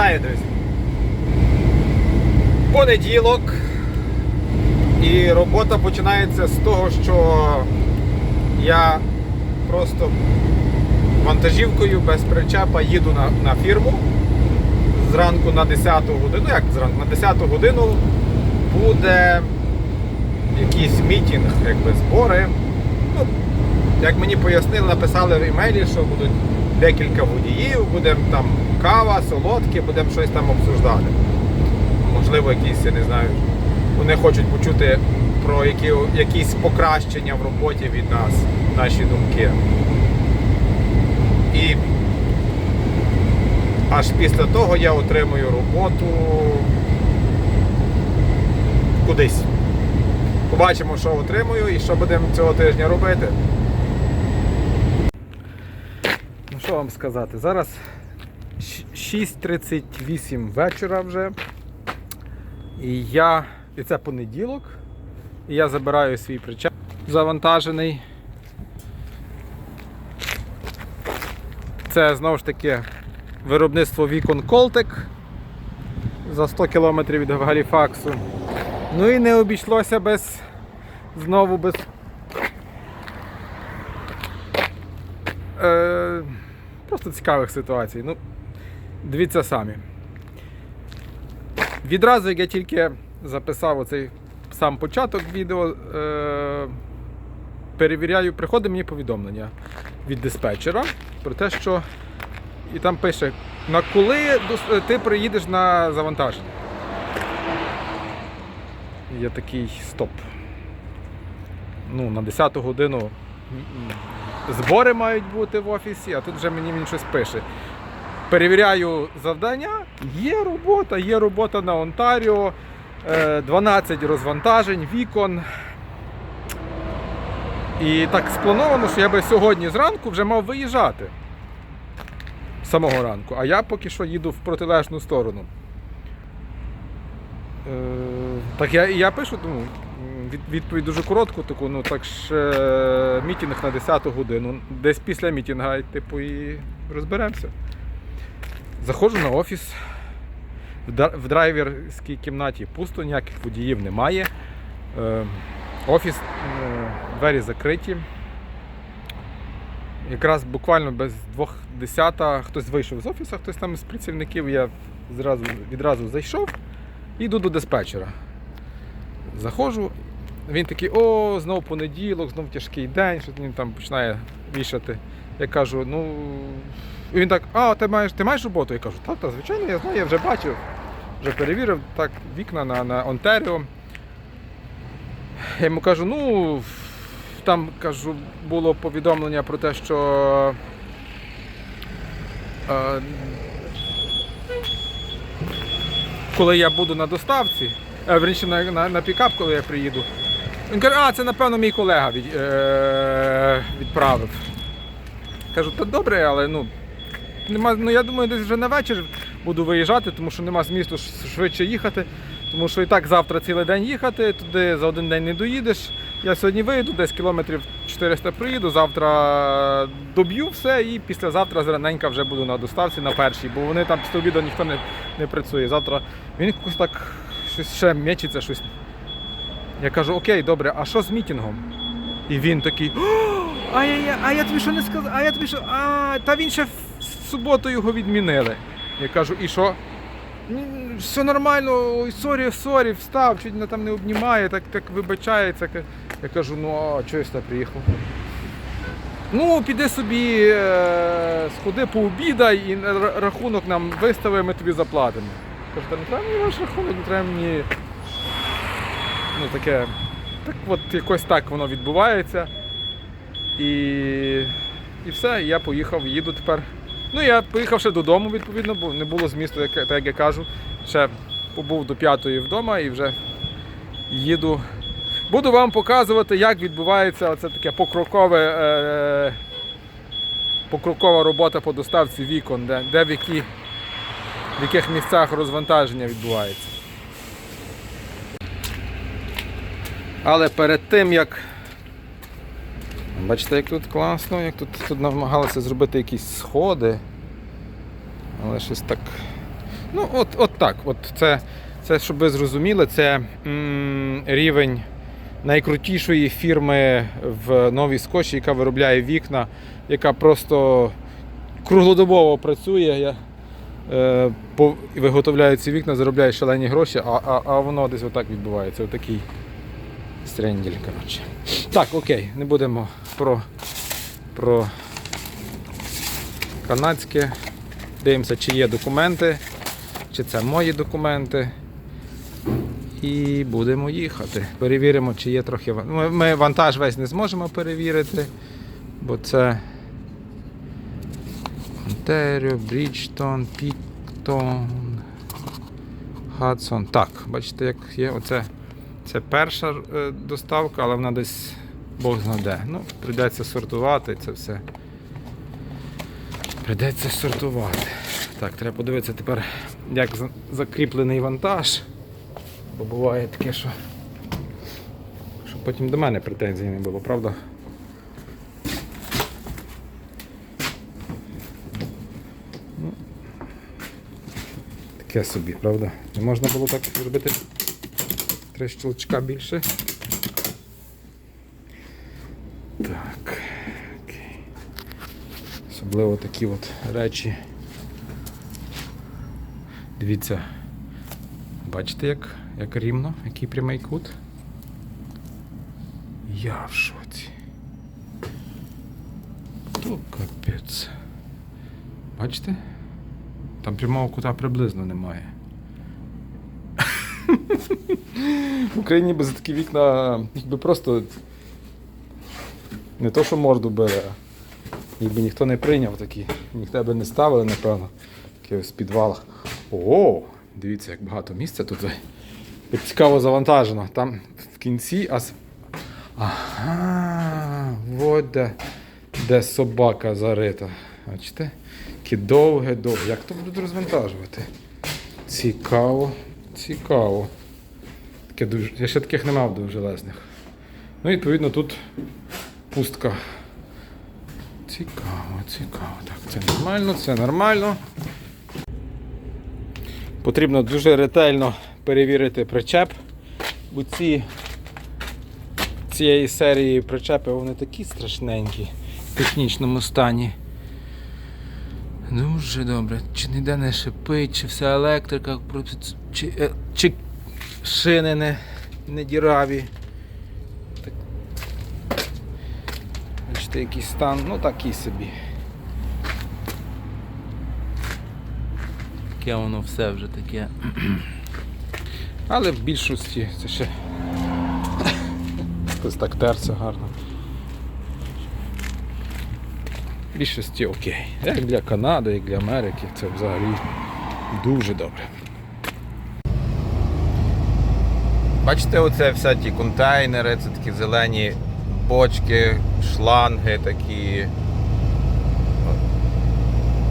Вітаю, друзі! Понеділок. І робота починається з того, що я просто вантажівкою без причепа їду на, на фірму. Зранку на 10 годину, як зранку, на 10 годину буде якийсь мітінг, якби збори. Ну, як мені пояснили, написали в емейлі, що будуть декілька водіїв, будемо там кава, солодкі, будемо щось там обсуждати. Можливо, якісь, я не знаю, вони хочуть почути про які, якісь покращення в роботі від нас, наші думки. І аж після того я отримую роботу кудись. Побачимо, що отримую і що будемо цього тижня робити. Ну що вам сказати? Зараз 6.38 вечора вже. І я. І це понеділок. І я забираю свій причеп завантажений. Це знову ж таки виробництво вікон Колтек за 100 км від Галіфаксу. Ну і не обійшлося без знову без е, просто цікавих ситуацій. Ну, дивіться самі. Відразу, як я тільки записав оцей сам початок відео, е, перевіряю, приходить мені повідомлення від диспетчера про те, що і там пише, на коли ти приїдеш на завантаження. Я такий стоп. Ну, на 10 годину збори мають бути в офісі, а тут вже мені він щось пише. Перевіряю завдання, є робота, є робота на Онтаріо, е, 12 розвантажень, вікон. І так сплановано, що я би сьогодні зранку вже мав виїжджати. Самого ранку. А я поки що їду в протилежну сторону. Е, так я, я пишу, ну, відповідь дуже коротку, таку, ну так ж е, мітінг на 10 годину. Десь після мітінга, типу, і розберемося. Заходжу на офіс. В драйверській кімнаті пусто, ніяких водіїв немає. Е, Офіс, е, двері закриті. Якраз буквально без двох десята хтось вийшов з офісу, хтось там з працівників, я зразу, відразу зайшов і йду до диспетчера. Заходжу, він такий, о, знов понеділок, знов тяжкий день, що він там починає вішати. Я кажу, ну. І він так, а, ти маєш, ти маєш роботу? Я кажу, так, так, звичайно, я знаю, я вже бачив, вже перевірив так, вікна на, на Онтаріо. Я йому кажу, ну, там кажу, було повідомлення про те, що. Е, коли я буду на доставці, е, верніше на, на, на пікап, коли я приїду. Він каже, а це напевно мій колега від, е, відправив. Кажу, та добре, але ну, нема, ну я думаю, десь вже на вечір буду виїжджати, тому що нема змісту швидше їхати. Тому що і так завтра цілий день їхати, туди за один день не доїдеш. Я сьогодні вийду, десь кілометрів 400 приїду, завтра доб'ю все і післязавтра зраненька вже буду на доставці на першій, бо вони там після обіду ніхто не, не працює. Завтра він якось так щось ще м'ячиться щось. Я кажу, окей, добре, а що з мітінгом? І він такий. «О, А я, а я тобі що не сказав? А я тобі що. А, та він ще суботу його відмінили. Я кажу, і що? Все нормально, ой, сорі, сорі, встав, чуть мене там не обнімає, так, так вибачається. Я кажу, ну а чого я приїхав? Ну, піди собі, е, сходи пообідай і рахунок нам вистави, ми тобі заплатимо. Кажу, та не треба мені ваш рахунок, не треба мені. Ну таке. Так от якось так воно відбувається. І, і все, я поїхав, їду тепер. Ну, я поїхав ще додому, відповідно, бо не було змісту, як, так як я кажу. Ще побув до п'ятої вдома і вже їду. Буду вам показувати, як відбувається оце таке покрокове, е, покрокова робота по доставці вікон, де, де в, які, в яких місцях розвантаження відбувається. Але перед тим як. Бачите, як тут класно, як тут, тут намагалися зробити якісь сходи. Але щось так. Ну, от, от так. От це, це, щоб ви зрозуміли, це м, рівень найкрутішої фірми в Новій Скотчі, яка виробляє вікна, яка просто круглодобово працює. Е, по, виготовляє ці вікна, заробляє шалені гроші, а, а, а воно десь отак відбувається. Отакий стренділь. Коротше. Так, окей, не будемо про, про канадське. Дивимося, чи є документи, чи це мої документи. І будемо їхати. Перевіримо, чи є трохи. Ми вантаж весь не зможемо перевірити, бо це Онтеріо, Бріджтон, Піктон, Хадсон. Так, бачите, як є. Оце це перша е, доставка, але вона десь Бог знаде. Ну, прийдеться сортувати це все. Прийдеться сортувати. Так, треба подивитися тепер, як закріплений вантаж. Бо буває таке, що, що потім до мене претензій не було, правда? Ну, Таке собі, правда? Не можна було так зробити три щелчка більше. Так. Окей. Особливо такі от речі. Дивіться, бачите, як, як рівно, який прямий кут? Я в шоці. То капець. Бачите? Там прямого кута приблизно немає. В Україні би за такі вікна якби просто не то, що морду бере, а якби ніхто не прийняв такі, ніхто би не ставили, напевно. В підвалах. О, дивіться, як багато місця тут. Як цікаво завантажено. Там в кінці ас. Ага, от де, де собака зарита. Бачите? Таке довге, довге. Як то будуть розвантажувати? Цікаво, цікаво. Таке дуже... Я ще таких не мав довжелезних. Ну, відповідно, тут пустка. Цікаво, цікаво. Так, це нормально, це нормально. Потрібно дуже ретельно перевірити причеп. Бо ці цієї серії причепи вони такі страшненькі в технічному стані. Дуже добре. Чи ніде не шипить, чи вся електрика, чи, е, чи шини не, не діраві. Так. Бачите, який стан, ну такий собі. Таке воно все вже таке. Але в більшості це ще ось так терся гарно. В більшості окей. Як для Канади, як для Америки, це взагалі дуже добре. Бачите, оце все ті контейнери, це такі зелені бочки, шланги такі.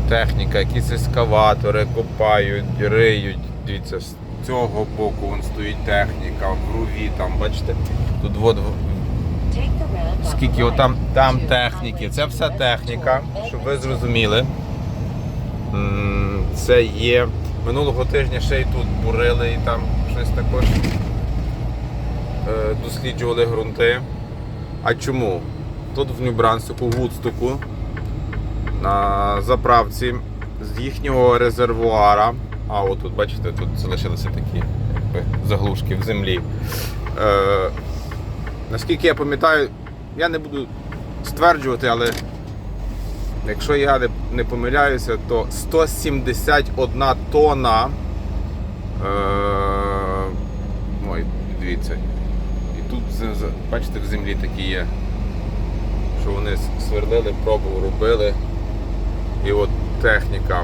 Техніка, якісь ескаватори копають, риють. Дивіться, з цього боку вон стоїть техніка, в груві там, бачите, тут от скільки отам там техніки. Це вся техніка, щоб ви зрозуміли. Це є. Минулого тижня ще й тут бурили і там щось також досліджували ґрунти. А чому? Тут в Нью-Брансику, в Вудстоку, на заправці з їхнього резервуара. А от тут, бачите, тут залишилися такі якби, заглушки в землі. Е, наскільки я пам'ятаю, я не буду стверджувати, але якщо я не помиляюся, то 171 тонна. Е, ой, дивіться. Тут, бачите, в землі такі є. Що вони сверлили, пробу робили. І от техніка.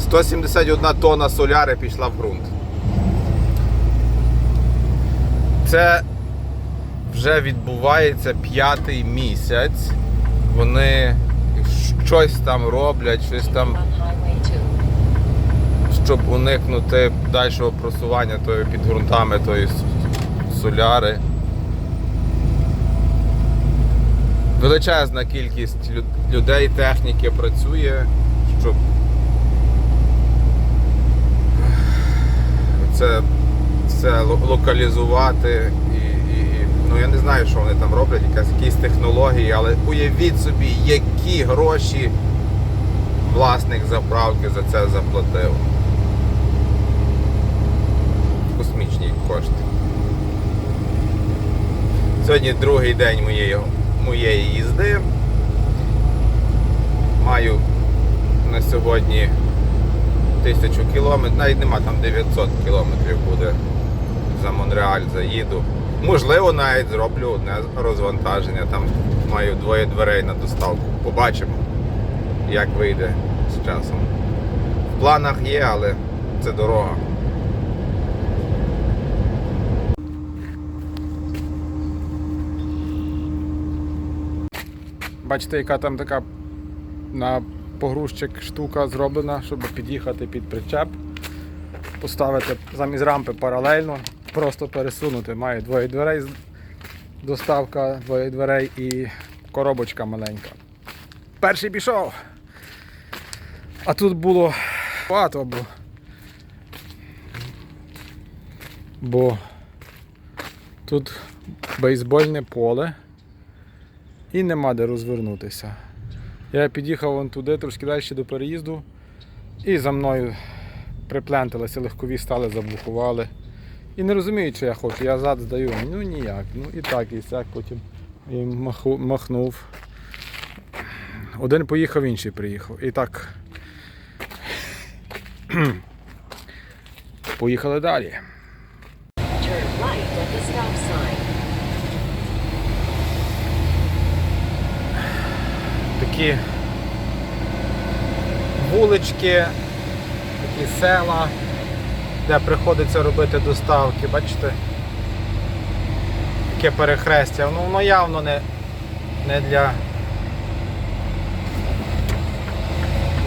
171 тонна соляри пішла в ґрунт. Це вже відбувається п'ятий місяць. Вони щось там роблять, щось там, щоб уникнути дальшого просування тої під ґрунтами тої с- соляри. Величезна кількість людей, техніки працює, щоб це, це локалізувати. І, і, ну я не знаю, що вони там роблять, якісь технології, але уявіть собі, які гроші власник заправки за це заплатив. Космічні кошти. Сьогодні другий день моєї, моєї їзди. Маю на сьогодні тисячу кілометрів, навіть нема там 900 кілометрів буде за Монреаль заїду. Можливо, навіть зроблю одне розвантаження. Там маю двоє дверей на доставку. Побачимо, як вийде з часом. В планах є, але це дорога. Бачите, яка там така на погрузчик штука зроблена, щоб під'їхати під причеп, поставити замість рампи паралельно, просто пересунути. Має двоє дверей, доставка, двоє дверей і коробочка маленька. Перший пішов. А тут було багато, бо, бо тут бейсбольне поле і нема де розвернутися. Я під'їхав вон туди, трошки далі до переїзду, і за мною припленталися, легкові стали, заблокували. І не розуміють, що я хочу. Я зад здаю. Ну ніяк. Ну і так, і сяк потім їм маху- махнув. Один поїхав, інший приїхав. І так. Поїхали далі. Такі вулички, такі села, де приходиться робити доставки, бачите? Таке перехрестя. Ну воно явно не, не для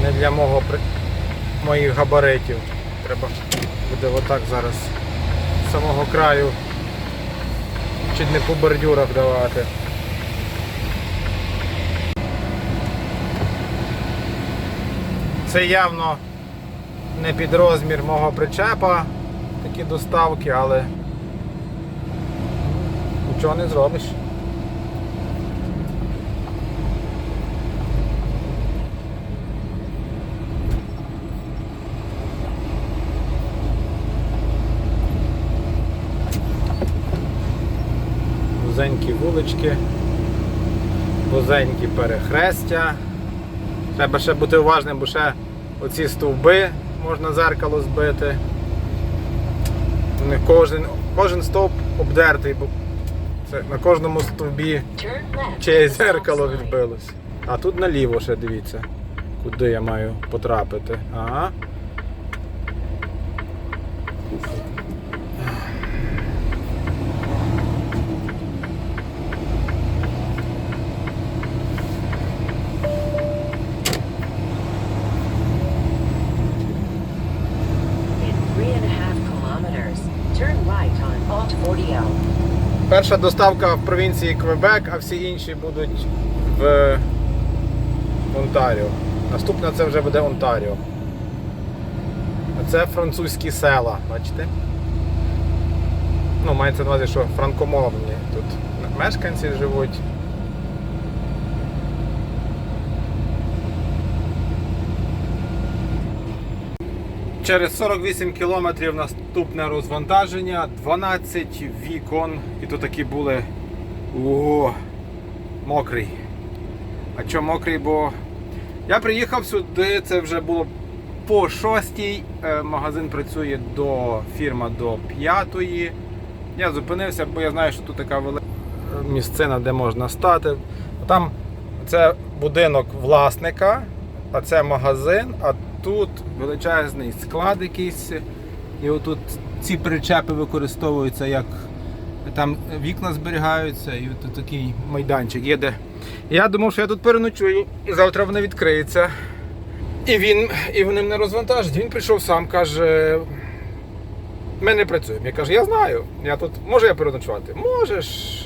не для мого моїх габаритів. Треба буде отак зараз з самого краю чуть не по бордюрах давати. Це явно не під розмір мого причепа, такі доставки, але нічого не зробиш. Вузенькі вулички, вузенькі перехрестя. Треба ще бути уважним, бо ще оці стовби можна зеркало збити. Не кожен, кожен стовп обдертий, бо це на кожному стовбі чиєсь зеркало відбилось. А тут наліво ще дивіться, куди я маю потрапити. Ага. Перша доставка в провінції Квебек, а всі інші будуть в Онтаріо. Наступна це вже буде Онтаріо. А це французькі села, бачите? Ну, мається на увазі, що франкомовні тут мешканці живуть. Через 48 кілометрів наступне розвантаження, 12 вікон, і тут такі були о, мокрий. А чому мокрий? Бо я приїхав сюди, це вже було по 6 Магазин працює до фірма до 5 Я зупинився, бо я знаю, що тут така велика місцина, де можна стати. Там це будинок власника, а це магазин, а тут величезний склад якийсь. І отут ці причепи використовуються як там вікна зберігаються, і от такий майданчик є де. Я думав, що я тут переночую, і завтра вони відкриються. І він і вони мене розвантажать. Він прийшов сам, каже. Ми не працюємо. Я кажу, я знаю. Я тут можу я переночувати? Можеш.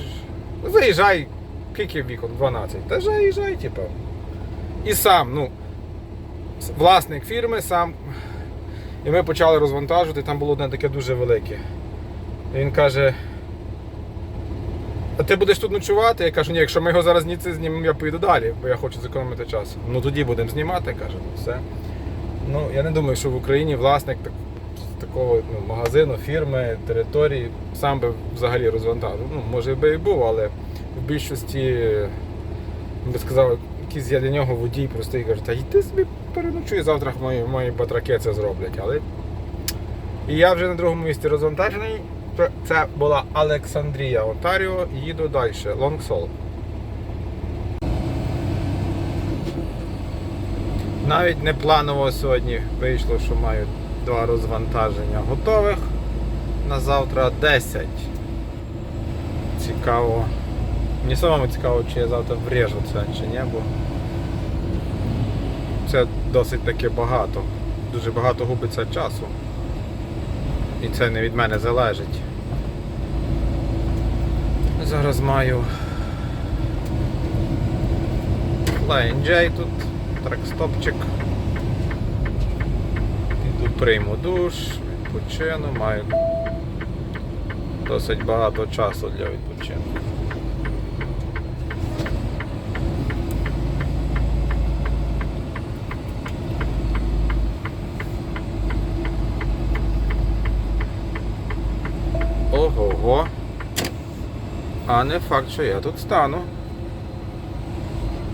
Заїжджай, скільки вікон? 12. Та заїжджай, типу. І сам, ну, власник фірми сам. І ми почали розвантажувати, там було одне таке дуже велике. І він каже. А ти будеш тут ночувати? Я кажу, ні, якщо ми його зараз ніці знімемо, я поїду далі, бо я хочу зекономити час. Ну тоді будемо знімати, каже, ну все. Ну, я не думаю, що в Україні власник так, такого ну, магазину, фірми, території сам би взагалі розвантажив. Ну, може би і був, але в більшості, я би сказав, якийсь я для нього водій простий каже, та йди собі переночуй, завтра мої, мої батраки це зроблять. Але... І я вже на другому місці розвантажений. Це- була Олександрія, Онтаріо, їду далі, Лонгсол. Навіть не планово сьогодні вийшло, що маю два розвантаження готових. На завтра 10. Цікаво. Мені самому цікаво, чи я завтра врежу це чи ні, бо досить таки багато. Дуже багато губиться часу. І це не від мене залежить. Зараз маю Flying J тут, тракстопчик. Піду прийму душ, відпочину, маю досить багато часу для відпочинку. Ого-го. А не факт, що я тут стану.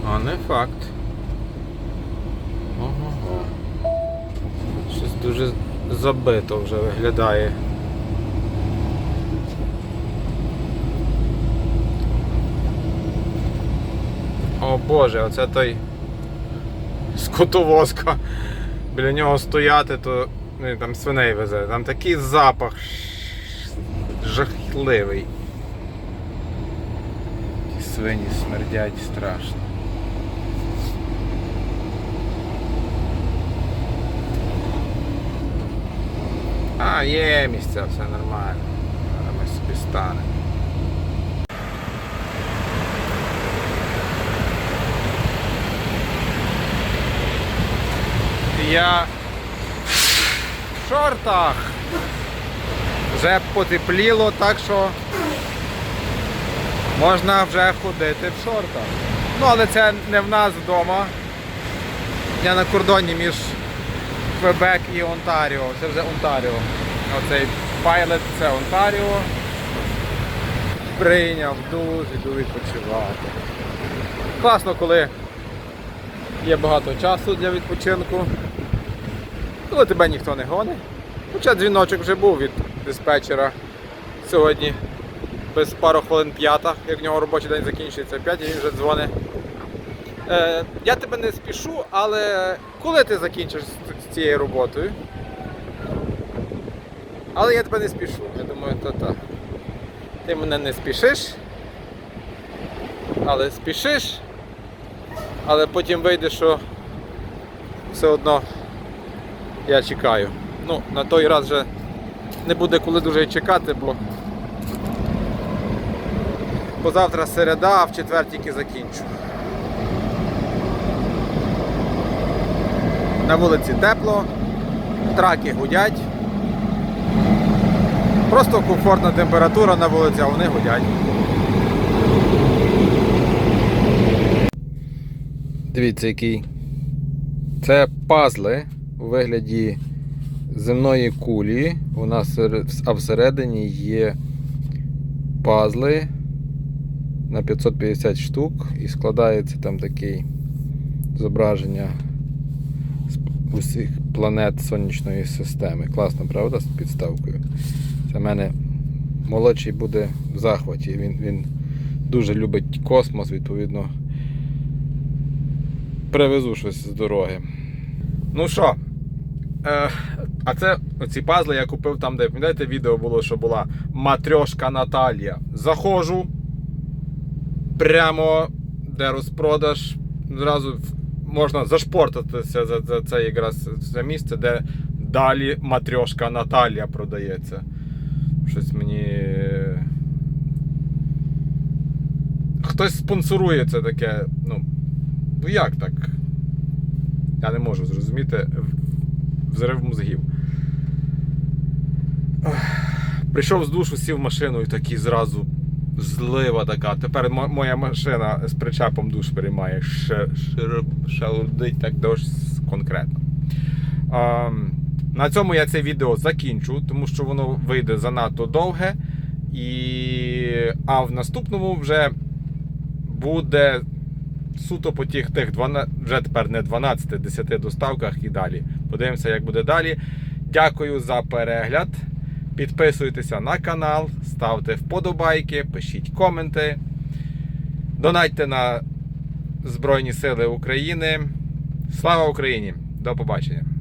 А не факт. Ого-го. Щось дуже забито вже виглядає. О Боже, оце той скотовозка. Біля нього стояти, то ну, там свиней везе. Там такий запах жахливий. Ті свині смердять страшно. А, є місця, все нормально. Зараз ми собі станемо. Я в шортах. Вже потепліло, так що можна вже ходити в шортах. Ну, але це не в нас вдома. Я на кордоні між Квебек і Онтаріо. Це вже Онтаріо. Оцей пайлет це Онтаріо. Прийняв душ, іду відпочивати. Класно, коли є багато часу для відпочинку. Коли тебе ніхто не гонить. Хоча дзвіночок вже був від диспетчера сьогодні. Без пару хвилин п'ята, як в нього робочий день закінчується, п'ять і він вже дзвонить. Е, я тебе не спішу, але коли ти закінчиш з, цією роботою? Але я тебе не спішу. Я думаю, то так. Ти мене не спішиш, але спішиш, але потім вийде, що все одно я чекаю. Ну, на той раз вже не буде коли дуже чекати, бо позавтра середа, а в четвер тільки закінчу. На вулиці тепло, траки гудять. Просто комфортна температура на вулиці, а вони гудять. Дивіться, який. Це пазли у вигляді земної кулі. У нас а всередині є пазли на 550 штук і складається там таке зображення з усіх планет сонячної системи. Класно, правда, з підставкою. Це в мене молодший буде в захваті. Він, він дуже любить космос, відповідно. Привезу щось з дороги. Ну що, е, а це оці пазли я купив там, де пам'ятаєте, відео було, що була матрьошка Наталія. Заходжу прямо де розпродаж. Зразу можна зашпортатися за, за це якраз це місце, де далі матрьошка Наталія продається. Щось мені. е, Хтось спонсорує це таке. Ну, ну як так? Я не можу зрозуміти взрив мозгів. Прийшов з душу, сів в машину і такий зразу злива така. Тепер моя машина з причепом душ приймає. Шалудить так дощ конкретно. А, на цьому я це відео закінчу, тому що воно вийде занадто довге. І... А в наступному вже буде суто по тих тих 12, вже тепер не 12, 10 доставках і далі. Подивимося, як буде далі. Дякую за перегляд. Підписуйтеся на канал, ставте вподобайки, пишіть коменти. Донатьте на Збройні Сили України. Слава Україні! До побачення!